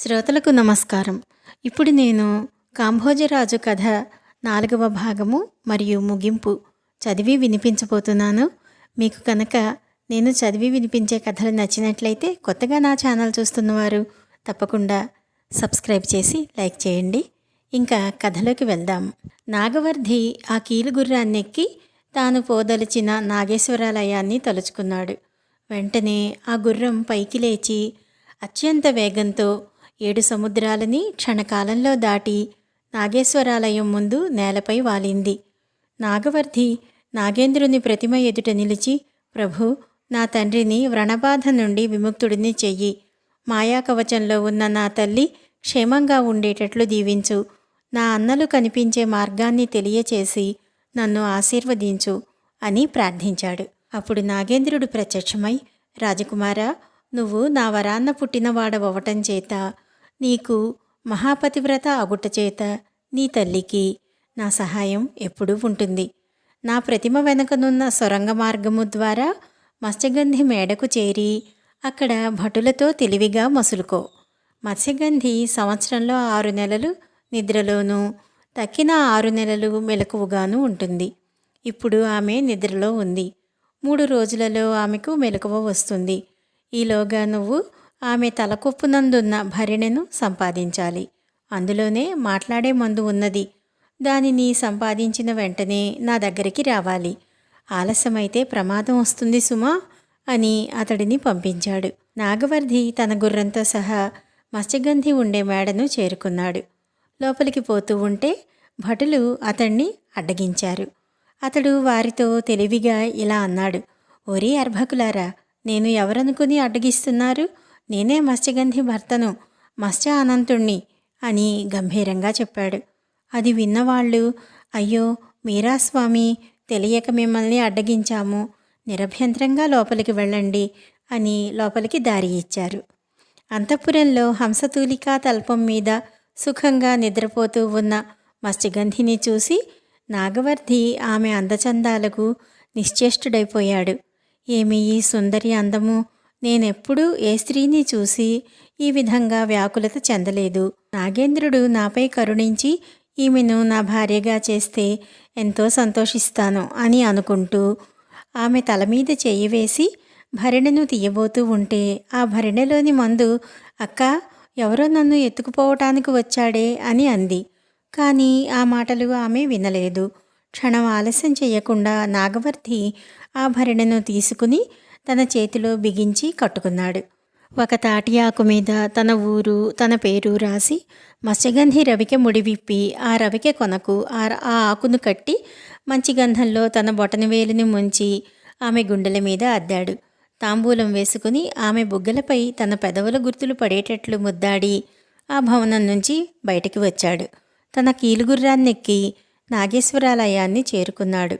శ్రోతలకు నమస్కారం. ఇప్పుడు నేను కాంభోజరాజు కథ నాలుగవ భాగము మరియు ముగింపు చదివి వినిపించబోతున్నాను. మీకు కనుక నేను చదివి వినిపించే కథలు నచ్చినట్లయితే కొత్తగా నా ఛానల్ చూస్తున్నవారు తప్పకుండా సబ్స్క్రైబ్ చేసి లైక్ చేయండి. ఇంకా కథలోకి వెళ్దాం. నాగవర్ధి ఆ కీలుగుర్రాన్ని ఎక్కి తాను పోదలిచిన నాగేశ్వరాలయాన్ని తలుచుకున్నాడు. వెంటనే ఆ గుర్రం పైకి లేచి అత్యంత వేగంతో ఏడు సముద్రాలని క్షణకాలంలో దాటి నాగేశ్వరాలయం ముందు నేలపై వాలింది. నాగవర్ధి నాగేంద్రుని ప్రతిమ ఎదుట నిలిచి ప్రభు నా తండ్రిని వ్రణబాధ నుండి విముక్తుడిని చెయ్యి. మాయాకవచంలో ఉన్న నా తల్లి క్షేమంగా ఉండేటట్లు దీవించు. నా అన్నలు కనిపించే మార్గాన్ని తెలియచేసి నన్ను ఆశీర్వదించు అని ప్రార్థించాడు. అప్పుడు నాగేంద్రుడు ప్రత్యక్షమై రాజకుమారా నువ్వు నా వరాన్న పుట్టినవాడవటం చేత నీకు మహాపతివ్రత అగుట చేత నీ తల్లికి నా సహాయం ఎప్పుడూ ఉంటుంది. నా ప్రతిమ వెనుకనున్న సొరంగ మార్గము ద్వారా మత్స్యగంధి మేడకు చేరి అక్కడ భటులతో తెలివిగా మసులుకో. మత్స్యగంధి సంవత్సరంలో ఆరు నెలలు నిద్రలోనూ తక్కిన ఆరు నెలలు మెలకువగాను ఉంటుంది. ఇప్పుడు ఆమె నిద్రలో ఉంది. మూడు రోజులలో ఆమెకు మెలకువ వస్తుంది. ఈలోగా నువ్వు ఆమె తలకొప్పునందున్న భరిణెను సంపాదించాలి. అందులోనే మాట్లాడే మందు ఉన్నది. దానిని సంపాదించిన వెంటనే నా దగ్గరికి రావాలి. ఆలస్యమైతే ప్రమాదం వస్తుంది సుమా అని అతడిని పంపించాడు. నాగవర్ధి తన గుర్రంతో సహా మత్స్యగంధి ఉండే మేడను చేరుకున్నాడు. లోపలికి పోతూ ఉంటే భటులు అతన్ని అడ్డగించారు. అతడు వారితో తెలివిగా ఇలా అన్నాడు ఒరే అర్భకులారా నేను ఎవరనుకుని అడ్డగిస్తున్నారు? నేనే మత్స్యగంధి భర్తను మత్స్య అనంతుణ్ణి అని గంభీరంగా చెప్పాడు. అది విన్నవాళ్ళు అయ్యో మీరా స్వామి తెలియక మిమ్మల్ని అడ్డగించాము నిరభ్యంతరంగా లోపలికి వెళ్ళండి అని లోపలికి దారి ఇచ్చారు. అంతఃపురంలో హంసతూలికా తల్పం మీద సుఖంగా నిద్రపోతూ ఉన్న మత్స్యగంధిని చూసి నాగవర్ధి ఆమె అందచందాలకు నిశ్చేష్టుడైపోయాడు. ఏమి ఈ సుందరి అందము? నేనెప్పుడూ ఏ స్త్రీని చూసి ఈ విధంగా వ్యాకులత చెందలేదు. నాగేంద్రుడు నాపై కరుణించి ఈమెను నా భార్యగా చేస్తే ఎంతో సంతోషిస్తాను అని అనుకుంటూ ఆమె తల మీద చెయ్యి వేసి భరిణెను తీయబోతూ ఉంటే ఆ భరిణెలోని మందు అక్క ఎవరో నన్ను ఎత్తుకుపోవటానికి వచ్చాడే? అని అంది. కానీ ఆ మాటలు ఆమె వినలేదు. క్షణం ఆలస్యం చేయకుండా నాగవర్తి ఆ భరిణెను తీసుకుని తన చేతిలో బిగించి కట్టుకున్నాడు. ఒక తాటి ఆకు మీద తన ఊరు తన పేరు రాసి మత్స్యగంధి రవికె ముడివిప్పి ఆ రవికె కొనకు ఆ ఆ ఆకును కట్టి మంచి గంధంలో తన బొటన వేలిని ముంచి ఆమె గుండెల మీద అద్దాడు. తాంబూలం వేసుకుని ఆమె బుగ్గలపై తన పెదవుల గుర్తులు పడేటట్లు ముద్దాడి ఆ భవనం నుంచి బయటికి వచ్చాడు. తన కీలుగుర్రాన్నెక్కి నాగేశ్వరాలయాన్ని చేరుకున్నాడు.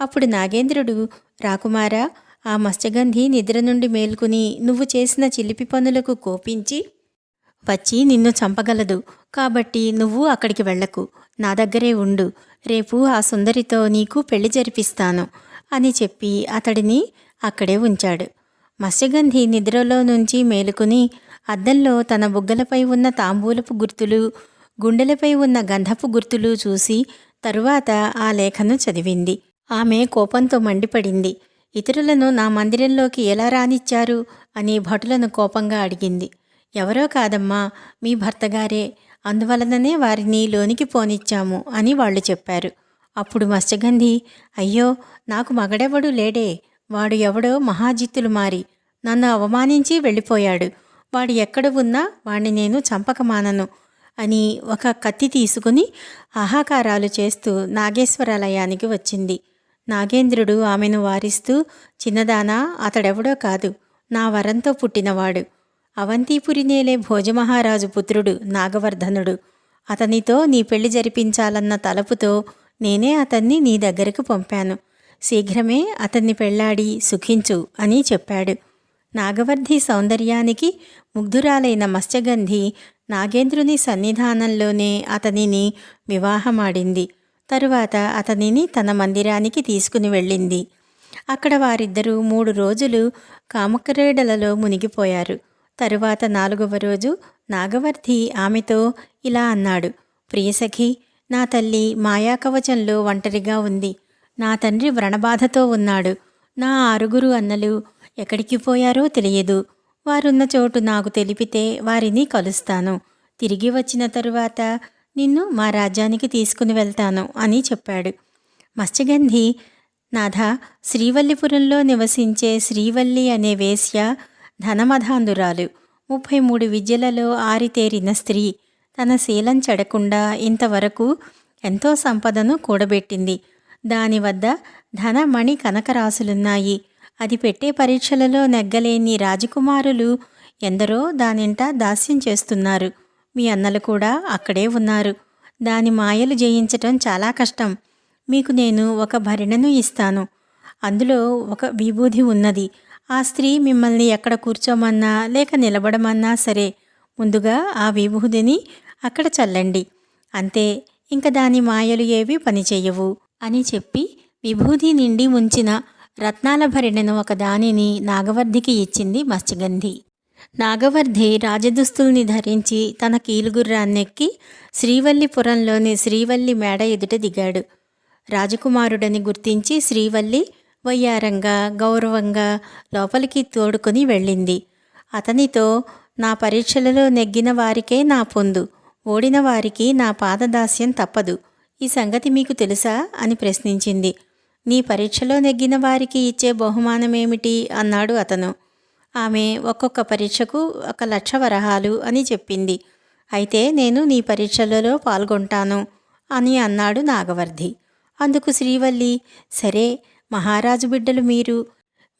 అప్పుడు నాగేంద్రుడు రాకుమారా ఆ మత్స్యగంధి నిద్ర నుండి మేల్కొని నువ్వు చేసిన చిలిపి పనులకు కోపించి వచ్చి నిన్ను చంపగలదు. కాబట్టి నువ్వు అక్కడికి వెళ్ళకు. నా దగ్గరే ఉండు. రేపు ఆ సుందరితో నీకు పెళ్ళి జరిపిస్తాను అని చెప్పి అతడిని అక్కడే ఉంచాడు. మత్స్యగంధి నిద్రలో నుంచి మేలుకుని అద్దంలో తన బుగ్గలపై ఉన్న తాంబూలపు గుర్తులు గుండెలపై ఉన్న గంధపు గుర్తులు చూసి తరువాత ఆ లేఖను చదివింది. ఆమె కోపంతో మండిపడింది. ఇతరులను నా మందిరంలోకి ఎలా రానిచ్చారు? అని భటులను కోపంగా అడిగింది. ఎవరో కాదమ్మా మీ భర్తగారే. అందువలననే వారిని లోనికి పోనిచ్చాము అని వాళ్ళు చెప్పారు. అప్పుడు మత్స్యగంధి అయ్యో నాకు మగడెవడు లేడే. వాడు ఎవడో మహాజిత్తులు మారి నన్ను అవమానించి వెళ్ళిపోయాడు. వాడు ఎక్కడ ఉన్నా వాణ్ణి నేను చంపక మానను అని ఒక కత్తి తీసుకుని ఆహాకారాలు చేస్తూ నాగేశ్వరాలయానికి వచ్చింది. నాగేంద్రుడు ఆమెను వారిస్తూ చిన్నదానా అతడెవడో కాదు నా వరంతో పుట్టినవాడు. అవంతీపురి నేలే భోజమహారాజు పుత్రుడు నాగవర్ధనుడు. అతనితో నీ పెళ్ళి జరిపించాలన్న తలపుతో నేనే అతన్ని నీ దగ్గరకు పంపాను. శీఘ్రమే అతన్ని పెళ్ళాడి సుఖించు అని చెప్పాడు. నాగవర్ధి సౌందర్యానికి ముగ్ధురాలైన మత్స్యగంధి నాగేంద్రుని సన్నిధానంలోనే అతనిని వివాహమాడింది. తరువాత అతనిని తన మందిరానికి తీసుకుని వెళ్ళింది. అక్కడ వారిద్దరూ మూడు రోజులు కామక్రీడలలో మునిగిపోయారు. తరువాత నాలుగవ రోజు నాగవర్ధి ఆమెతో ఇలా అన్నాడు ప్రియసఖి నా తల్లి మాయాకవచంలో ఒంటరిగా ఉంది. నా తండ్రి వ్రణబాధతో ఉన్నాడు. నా ఆరుగురు అన్నలు ఎక్కడికి పోయారో తెలియదు. వారున్న చోటు నాకు తెలిపితే వారిని కలుస్తాను. తిరిగి వచ్చిన తరువాత నిన్ను మా రాజ్యానికి తీసుకుని వెళ్తాను అని చెప్పాడు. మత్స్యగంధి నాథ శ్రీవల్లిపురంలో నివసించే శ్రీవల్లి అనే వేశ్య ధనమధాంధురాలు. ముప్పై మూడు విద్యలలో ఆరితేరిన స్త్రీ తన శీలం చెడకుండా ఇంతవరకు ఎంతో సంపదను కూడబెట్టింది. దాని వద్ద ధనమణి కనకరాశులున్నాయి అది పెట్టే పరీక్షలలో నెగ్గలేని రాజకుమారులు ఎందరో దానింట దాస్యం చేస్తున్నారు. మీ అన్నలు కూడా అక్కడే ఉన్నారు. దాని మాయలు జయించటం చాలా కష్టం. మీకు నేను ఒక భరిణను ఇస్తాను. అందులో ఒక విభూది ఉన్నది. ఆ స్త్రీ మిమ్మల్ని ఎక్కడ కూర్చోమన్నా లేక నిలబడమన్నా సరే ముందుగా ఆ విభూదిని అక్కడ చల్లండి. అంతే ఇంక దాని మాయలు ఏవి పనిచేయవు. అని చెప్పి విభూది నిండి ఉంచిన రత్నాల భరిణను ఒక దానిని నాగవర్ధికి ఇచ్చింది మత్స్యగంధి. నాగవర్ధి రాజదుస్తుల్ని ధరించి తన కీలుగుర్రాన్నెక్కి శ్రీవల్లిపురంలోని శ్రీవల్లి మేడ ఎదుట దిగాడు. రాజకుమారుడని గుర్తించి శ్రీవల్లి వయ్యారంగా గౌరవంగా లోపలికి తోడుకొని వెళ్ళింది. అతనితో నా పరీక్షలలో నెగ్గిన వారికే నా పొందు ఓడిన వారికి నా పాదదాస్యం తప్పదు ఈ సంగతి మీకు తెలుసా అని ప్రశ్నించింది. నీ పరీక్షలో నెగ్గిన వారికి ఇచ్చే బహుమానమేమిటి అన్నాడు అతను. ఆమె ఒక్కొక్క పరీక్షకు ఒక లక్ష వరహాలు అని చెప్పింది. అయితే నేను నీ పరీక్షలలో పాల్గొంటాను అని అన్నాడు నాగవర్ధి. అందుకు శ్రీవల్లి సరే మహారాజు బిడ్డలు మీరు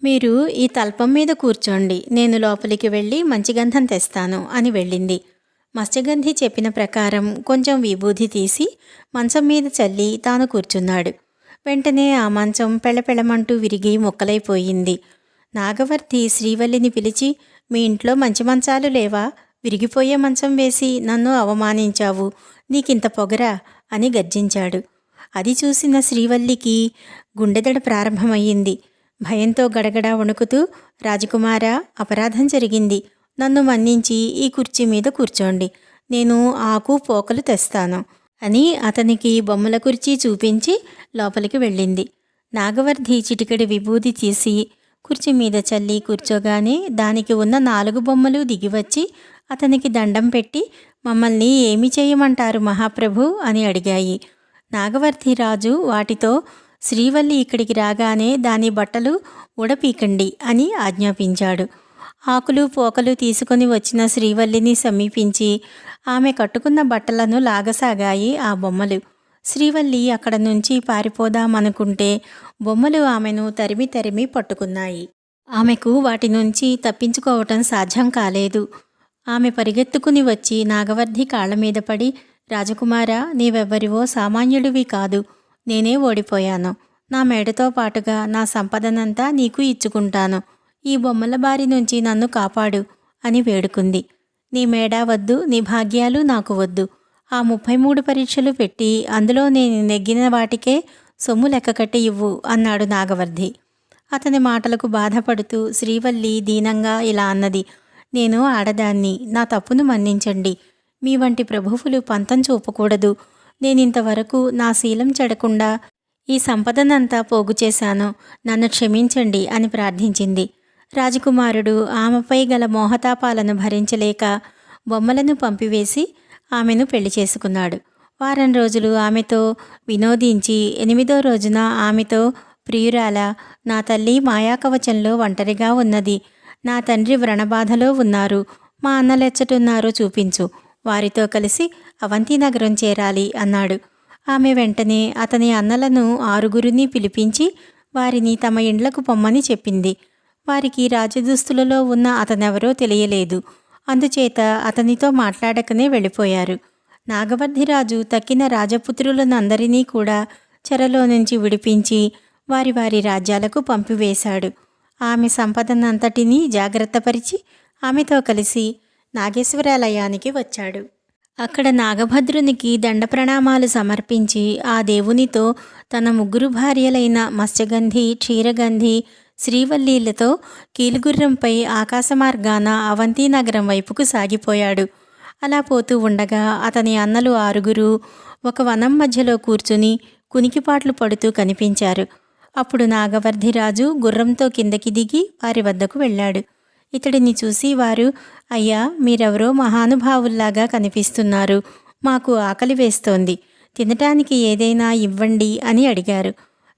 మీరు ఈ తల్పం మీద కూర్చోండి నేను లోపలికి వెళ్ళి మంచి గంధం తెస్తాను అని వెళ్ళింది. మత్స్యగంధి చెప్పిన ప్రకారం కొంచెం విభూది తీసి మంచం మీద చల్లి తాను కూర్చున్నాడు. వెంటనే ఆ మంచం పెళపెళమంటూ విరిగి మొక్కలైపోయింది. నాగవర్తి శ్రీవల్లిని పిలిచి మీ ఇంట్లో మంచి మంచాలు లేవా? విరిగిపోయే మంచం వేసి నన్ను అవమానించావు. నీకింత పొగరా? అని గర్జించాడు. అది చూసిన శ్రీవల్లికి గుండెదడ ప్రారంభమయ్యింది. భయంతో గడగడ వణుకుతూ రాజకుమార అపరాధం జరిగింది. నన్ను మన్నించి ఈ కుర్చీ మీద కూర్చోండి. నేను ఆకు పోకలు తెస్తాను అని అతనికి బొమ్మల కుర్చీ చూపించి లోపలికి వెళ్ళింది. నాగవర్ధి చిటికెడి విభూది తీసి కుర్చీ మీద చల్లి కూర్చోగానే దానికి ఉన్న నాలుగు బొమ్మలు దిగివచ్చి అతనికి దండం పెట్టి మమ్మల్ని ఏమి చేయమంటారు మహాప్రభు? అని అడిగాయి. నాగవర్తిరాజు వాటితో శ్రీవల్లి ఇక్కడికి రాగానే దాని బట్టలు ఉడపీకండి అని ఆజ్ఞాపించాడు. ఆకులు పోకలు తీసుకొని వచ్చిన శ్రీవల్లిని సమీపించి ఆమె కట్టుకున్న బట్టలను లాగసాగాయి ఆ బొమ్మలు. శ్రీవల్లి అక్కడ నుంచి పారిపోదామనుకుంటే బొమ్మలు ఆమెను తరిమి తరిమి పట్టుకున్నాయి. ఆమెకు వాటి నుంచి తప్పించుకోవటం సాధ్యం కాలేదు. ఆమె పరిగెత్తుకుని వచ్చి నాగవర్ధి కాళ్ళ మీద పడి రాజకుమారా నీవెవ్వరివో సామాన్యుడివి కాదు. నేనే ఓడిపోయాను. నా మేడతో పాటుగా నా సంపదనంతా నీకు ఇచ్చుకుంటాను. ఈ బొమ్మల బారి నుంచి నన్ను కాపాడు అని వేడుకుంది. నీ మేడ వద్దు నీ భాగ్యాలు నాకు వద్దు. ఆ ముప్పై మూడు పరీక్షలు పెట్టి అందులో నేను నెగ్గిన వాటికే సొమ్ము లెక్కకట్టి ఇవ్వు అన్నాడు నాగవర్ధి. అతని మాటలకు బాధపడుతూ శ్రీవల్లి దీనంగా ఇలా అన్నది. నేను ఆడదాన్ని. నా తప్పును మన్నించండి. మీ వంటి ప్రభువులు పంతం చూపకూడదు. నేనింతవరకు నా శీలం చెడకుండా ఈ సంపదనంతా పోగు చేశాను. నన్ను క్షమించండి అని ప్రార్థించింది. రాజకుమారుడు ఆమెపై గల మోహతాపాలను భరించలేక బొమ్మలను పంపివేసి ఆమెను పెళ్ళి చేసుకున్నాడు. వారం రోజులు ఆమెతో వినోదించి ఎనిమిదో రోజున ఆమెతో ప్రియురాల నా తల్లి మాయాకవచంలో ఒంటరిగా ఉన్నది. నా తండ్రి వ్రణబాధలో ఉన్నారు. మా అన్నలెచ్చటున్నారో చూపించు. వారితో కలిసి అవంతి నగరం చేరాలి అన్నాడు. ఆమె వెంటనే అతని అన్నలను ఆరుగురిని పిలిపించి వారిని తమ ఇండ్లకు పొమ్మని చెప్పింది. వారికి రాజదుస్తులలో ఉన్న అతనెవరో తెలియలేదు. అందుచేత అతనితో మాట్లాడకనే వెళ్ళిపోయారు. నాగవర్ధిరాజు తక్కిన రాజపుత్రులనందరినీ కూడా చెరలో నుంచి విడిపించి వారి వారి రాజ్యాలకు పంపివేశాడు. ఆమె సంపదనంతటినీ జాగ్రత్తపరిచి ఆమెతో కలిసి నాగేశ్వరాలయానికి వచ్చాడు. అక్కడ నాగభద్రునికి దండ ప్రణామాలు సమర్పించి ఆ దేవునితో తన ముగ్గురు భార్యలైన మత్స్యగంధి క్షీరగంధి శ్రీవల్లీలతో కీలుగుర్రంపై ఆకాశమార్గాన అవంతి నగరం వైపుకు సాగిపోయాడు. అలా పోతూ ఉండగా అతని అన్నలు ఆరుగురు ఒక వనం మధ్యలో కూర్చుని కునికిపాట్లు పడుతూ కనిపించారు. అప్పుడు నాగవర్ధిరాజు గుర్రంతో కిందకి దిగి వారి వద్దకు వెళ్ళాడు. ఇతడిని చూసి వారు అయ్యా మీరెవరో మహానుభావుల్లాగా కనిపిస్తున్నారు. మాకు ఆకలి వేస్తోంది. తినటానికి ఏదైనా ఇవ్వండి అని అడిగారు.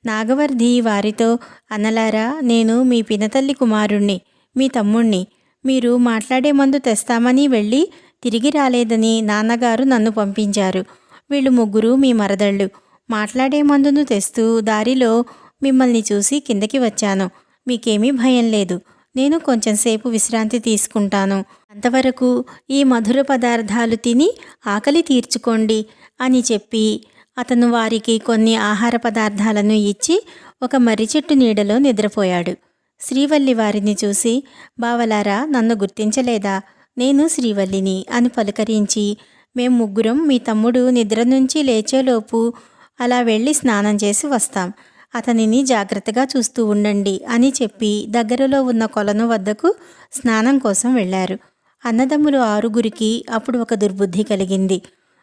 నాగవర్ధి వారితో అన్నలారా నేను మీ పినతల్లి కుమారుణ్ణి మీ తమ్ముణ్ణి. మీరు మాట్లాడే మందు తెస్తామని వెళ్ళి తిరిగి రాలేదని నాన్నగారు నన్ను పంపించారు. వీళ్ళు ముగ్గురు మీ మరదళ్ళు. మాట్లాడే మందును తెస్తూ దారిలో మిమ్మల్ని చూసి కిందకి వచ్చాను. మీకేమీ భయం లేదు. నేను కొంచెం సేపు విశ్రాంతి తీసుకుంటాను. అంతవరకు ఈ మధుర పదార్థాలు తిని ఆకలి తీర్చుకోండి అని చెప్పి అతను వారికి కొన్ని ఆహార పదార్థాలను ఇచ్చి ఒక మర్రి చెట్టు నీడలో నిద్రపోయాడు. శ్రీవల్లి వారిని చూసి బావలారా నన్ను గుర్తించలేదా? నేను శ్రీవల్లిని అని పలుకరించి మేం ముగ్గురం మీ తమ్ముడు నిద్ర నుంచి లేచేలోపు అలా వెళ్ళి స్నానం చేసి వస్తాం. అతనిని జాగ్రత్తగా చూస్తూ ఉండండి అని చెప్పి దగ్గరలో ఉన్న కొలను వద్దకు స్నానం కోసం వెళ్ళారు. అన్నదమ్ములు ఆరుగురికి అప్పుడు ఒక దుర్బుద్ధి కలిగింది.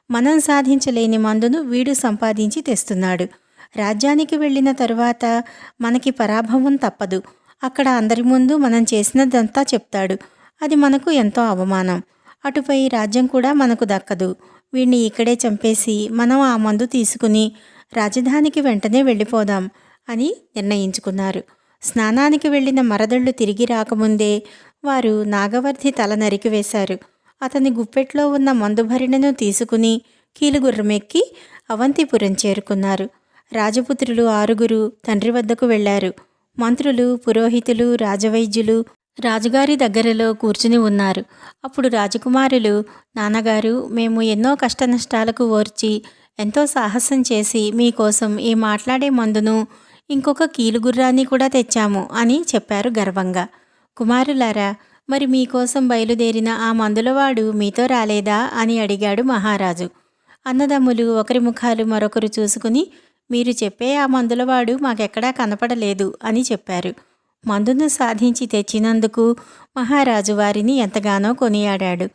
మనం సాధించలేని మందును వీడు సంపాదించి తెస్తున్నాడు. రాజ్యానికి వెళ్ళిన తరువాత మనకి పరాభవం తప్పదు. అక్కడ అందరి ముందు మనం చేసినదంతా చెప్తాడు. అది మనకు ఎంతో అవమానం. అటుపై రాజ్యం కూడా మనకు దక్కదు. వీడిని ఇక్కడే చంపేసి మనం ఆ మందు తీసుకుని రాజధానికి వెంటనే వెళ్ళిపోదాం అని నిర్ణయించుకున్నారు. స్నానానికి వెళ్ళిన మరదళ్ళు తిరిగి రాకముందే వారు నాగవర్ధి తల నరికివేశారు అతని గుప్పెట్లో ఉన్న మందుభరిణను తీసుకుని కీలుగుర్రమెక్కి అవంతిపురం చేరుకున్నారు. రాజపుత్రులు ఆరుగురు తండ్రి వద్దకు వెళ్ళారు. మంత్రులు పురోహితులు రాజవైద్యులు రాజుగారి దగ్గరలో కూర్చుని ఉన్నారు. అప్పుడు రాజకుమారులు నాన్నగారు మేము ఎన్నో కష్టనష్టాలకు ఓర్చి ఎంతో సాహసం చేసి మీకోసం ఈ మాట్లాడే మందును ఇంకొక కీలుగుర్రాన్ని కూడా తెచ్చాము అని చెప్పారు గర్వంగా. కుమారులారా మరి మీకోసం బయలుదేరిన ఆ మందులవాడు మీతో రాలేదా అని అడిగాడు మహారాజు. అన్నదమ్ములు ఒకరి ముఖాలు మరొకరు చూసుకుని మీరు చెప్పే ఆ మందులవాడు మాకెక్కడా కనపడలేదు అని చెప్పారు. మందును సాధించి తెచ్చినందుకు మహారాజు వారిని ఎంతగానో కొనియాడాడు.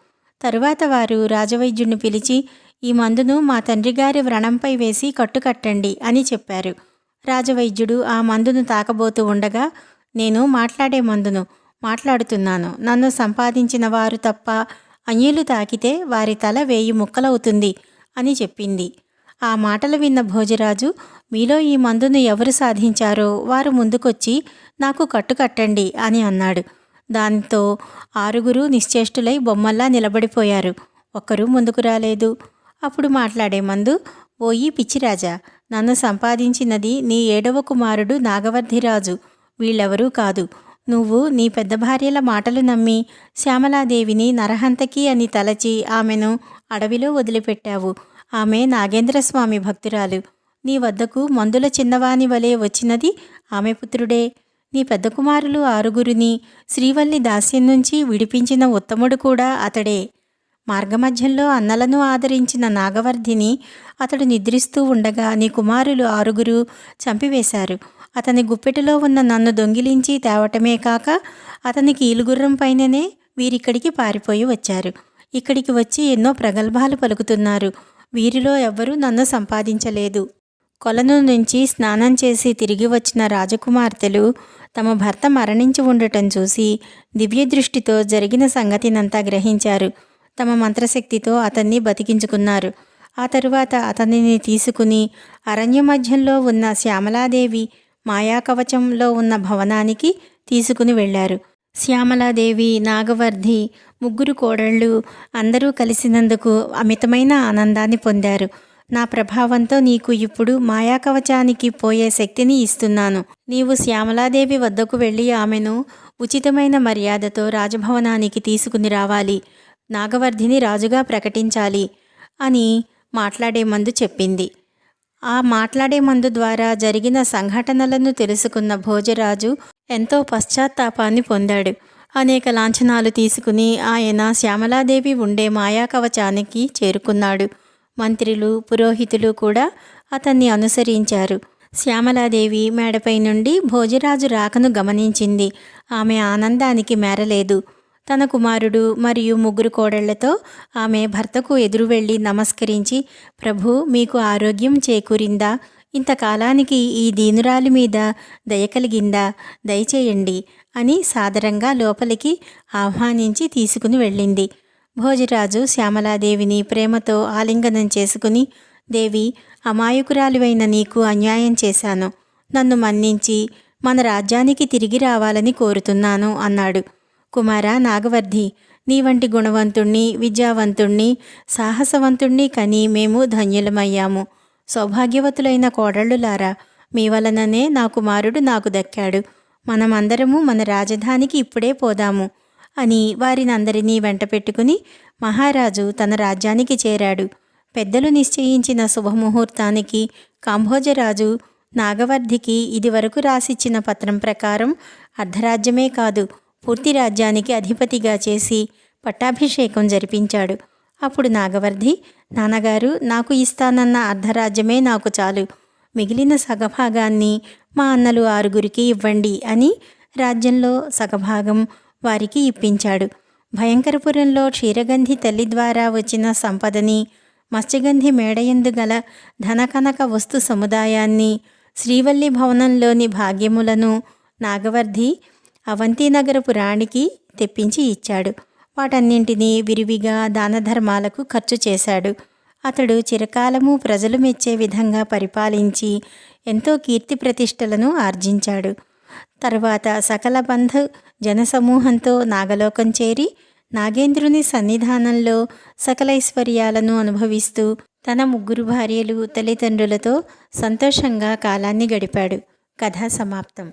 తరువాత వారు రాజవైద్యుణ్ణి పిలిచి ఈ మందును మా తండ్రి గారి వ్రణంపై వేసి కట్టుకట్టండి అని చెప్పారు. రాజవైద్యుడు ఆ మందును తాకబోతూ ఉండగా నేను మాట్లాడే మందును మాట్లాడుతున్నాను. నన్ను సంపాదించిన వారు తప్ప అన్యులు తాకితే వారి తల వేయి ముక్కలవుతుంది అని చెప్పింది. ఆ మాటలు విన్న భోజరాజు మీలో ఈ మందును ఎవరు సాధించారో వారు ముందుకొచ్చి నాకు కట్టుకట్టండి అని అన్నాడు. దాంతో ఆరుగురు నిశ్చేష్టులై బొమ్మల్లా నిలబడిపోయారు. ఒక్కరూ ముందుకు రాలేదు. అప్పుడు మాట్లాడే మందు ఓయి పిచ్చిరాజా నన్ను సంపాదించినది నీ ఏడవ కుమారుడు నాగవర్ధిరాజు. వీళ్ళెవరూ కాదు. నువ్వు నీ పెద్ద భార్యల మాటలు నమ్మి శ్యామలాదేవిని నరహంతకి అని తలచి ఆమెను అడవిలో వదిలిపెట్టావు. ఆమె నాగేంద్రస్వామి భక్తురాలు. నీ వద్దకు మందుల చిన్నవాని వలె వచ్చినది ఆమె పుత్రుడే. నీ పెద్ద కుమారులు ఆరుగురిని శ్రీవల్లి దాస్యం నుంచి విడిపించిన ఉత్తముడు కూడా అతడే. మార్గమధ్యంలో అన్నలను ఆదరించిన నాగవర్ధిని అతడు నిద్రిస్తూ ఉండగా నీ కుమారులు ఆరుగురు చంపివేశారు. అతని గుప్పెటిలో ఉన్న నన్ను దొంగిలించి తేవటమే కాక అతనికి ఈలుగుర్రం పైననే వీరిక్కడికి పారిపోయి వచ్చారు. ఇక్కడికి వచ్చి ఎన్నో ప్రగల్భాలు పలుకుతున్నారు. వీరిలో ఎవ్వరూ నన్ను సంపాదించలేదు. కొలను నుంచి స్నానం చేసి తిరిగి వచ్చిన రాజకుమార్తెలు తమ భర్త మరణించి ఉండటం చూసి దివ్య దృష్టితో జరిగిన సంగతినంతా గ్రహించారు. తమ మంత్రశక్తితో అతన్ని బతికించుకున్నారు. ఆ తరువాత అతనిని తీసుకుని అరణ్య మధ్యంలో ఉన్న శ్యామలాదేవి మాయాకవచంలో ఉన్న భవనానికి తీసుకుని వెళ్ళారు. శ్యామలాదేవి నాగవర్ధి ముగ్గురు కోడళ్ళు అందరూ కలిసినందుకు అమితమైన ఆనందాన్ని పొందారు. నా ప్రభావంతో నీకు ఇప్పుడు మాయాకవచానికి పోయే శక్తిని ఇస్తున్నాను. నీవు శ్యామలాదేవి వద్దకు వెళ్ళి ఆమెను ఉచితమైన మర్యాదతో రాజభవనానికి తీసుకుని రావాలి. నాగవర్ధిని రాజుగా ప్రకటించాలి అని మాట్లాడే మందు చెప్పింది. ఆ మాట్లాడే మందు ద్వారా జరిగిన సంఘటనలను తెలుసుకున్న భోజరాజు ఎంతో పశ్చాత్తాపాన్ని పొందాడు. అనేక లాంఛనాలు తీసుకుని ఆయన శ్యామలాదేవి ఉండే మాయాకవచానికి చేరుకున్నాడు. మంత్రులు పురోహితులు కూడా అతన్ని అనుసరించారు. శ్యామలాదేవి మేడపై నుండి భోజరాజు రాకను గమనించింది. ఆమె ఆనందానికి మేరలేదు. తన కుమారుడు మరియు ముగ్గురు కోడళ్ళతో ఆమె భర్తకు ఎదురు వెళ్ళి నమస్కరించి ప్రభు మీకు ఆరోగ్యం చేకూరిందా? ఇంతకాలానికి ఈ దీనురాలి మీద దయ కలిగిందా? దయచేయండి అని సాదరంగా లోపలికి ఆహ్వానించి తీసుకుని వెళ్ళింది. భోజరాజు శ్యామలాదేవిని ప్రేమతో ఆలింగనం చేసుకుని దేవి అమాయకురాలివైన నీకు అన్యాయం చేశాను. నన్ను మన్నించి మన రాజ్యానికి తిరిగి రావాలని కోరుతున్నాను అన్నాడు. కుమార నాగవర్ధి నీ వంటి గుణవంతుణ్ణి విద్యావంతుణ్ణి సాహసవంతుణ్ణి కని మేము ధన్యులమయ్యాము. సౌభాగ్యవతులైన కోడళ్ళులారా మీ వలననే నా కుమారుడు నాకు దక్కాడు. మనమందరము మన రాజధానికి ఇప్పుడే పోదాము అని వారినందరినీ వెంట పెట్టుకుని మహారాజు తన రాజ్యానికి చేరాడు. పెద్దలు నిశ్చయించిన శుభముహూర్తానికి కాంభోజరాజు నాగవర్ధికి ఇదివరకు రాసిచ్చిన పత్రం ప్రకారం అర్ధరాజ్యమే కాదు పూర్తి రాజ్యానికి అధిపతిగా చేసి పట్టాభిషేకం జరిపించాడు. అప్పుడు నాగవర్ధి నాన్నగారు నాకు ఇస్తానన్న అర్ధరాజ్యమే నాకు చాలు. మిగిలిన సగభాగాన్ని మా అన్నలు ఆరుగురికి ఇవ్వండి అని రాజ్యంలో సగభాగం వారికి ఇప్పించాడు. భయంకరపురంలో క్షీరగంధి తల్లి ద్వారా వచ్చిన సంపదని మత్స్యగంధి మేడయందు గల ధనకనక వస్తు సముదాయాన్ని శ్రీవల్లి భవనంలోని భాగ్యములను నాగవర్ధి అవంతినగరపు రాణికి తెప్పించి ఇచ్చాడు. వాటన్నింటినీ విరివిగా దానధర్మాలకు ఖర్చు చేశాడు. అతడు చిరకాలము ప్రజలు మెచ్చే విధంగా పరిపాలించి ఎంతో కీర్తి ప్రతిష్టలను ఆర్జించాడు. తర్వాత సకల బంధ జనసమూహంతో నాగలోకం చేరి నాగేంద్రుని సన్నిధానంలో సకలైశ్వర్యాలను అనుభవిస్తూ తన ముగ్గురు భార్యలు తల్లిదండ్రులతో సంతోషంగా కాలాన్ని గడిపాడు. కథ సమాప్తం.